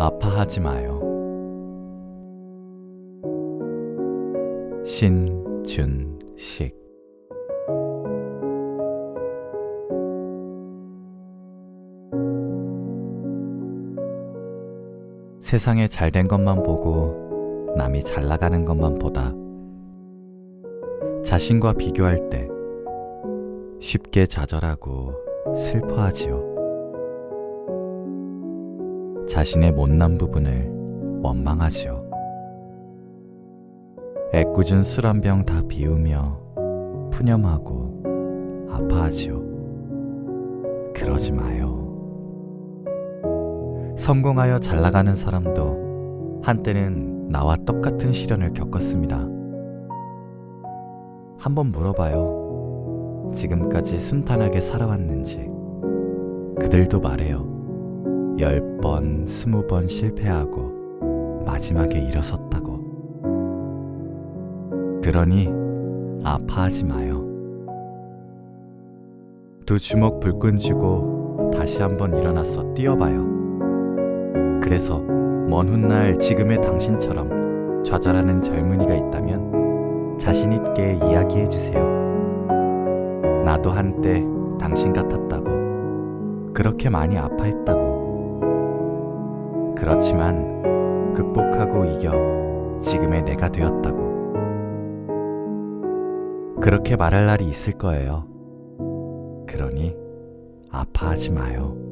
아파하지 마요. 신준식 세상에 잘 된 것만 보고 남이 잘 나가는 것만 보다 자신과 비교할 때 쉽게 좌절하고 슬퍼하지요. 자신의 못난 부분을 원망하지요. 애꿎은 술 한 병 다 비우며 푸념하고 아파하지요. 그러지 마요. 성공하여 잘 나가는 사람도 한때는 나와 똑같은 시련을 겪었습니다. 한번 물어봐요. 지금까지 순탄하게 살아왔는지. 그들도 말해요. 열 번, 스무 번 실패하고 마지막에 일어섰다고. 그러니 아파하지 마요. 두 주먹 불끈 쥐고 다시 한번 일어나서 뛰어봐요. 그래서 먼 훗날 지금의 당신처럼 좌절하는 젊은이가 있다면 자신 있게 이야기해 주세요. 나도 한때 당신 같았다고. 그렇게 많이 아파했다고. 그렇지만 극복하고 이겨 지금의 내가 되었다고. 그렇게 말할 날이 있을 거예요. 그러니 아파하지 마요.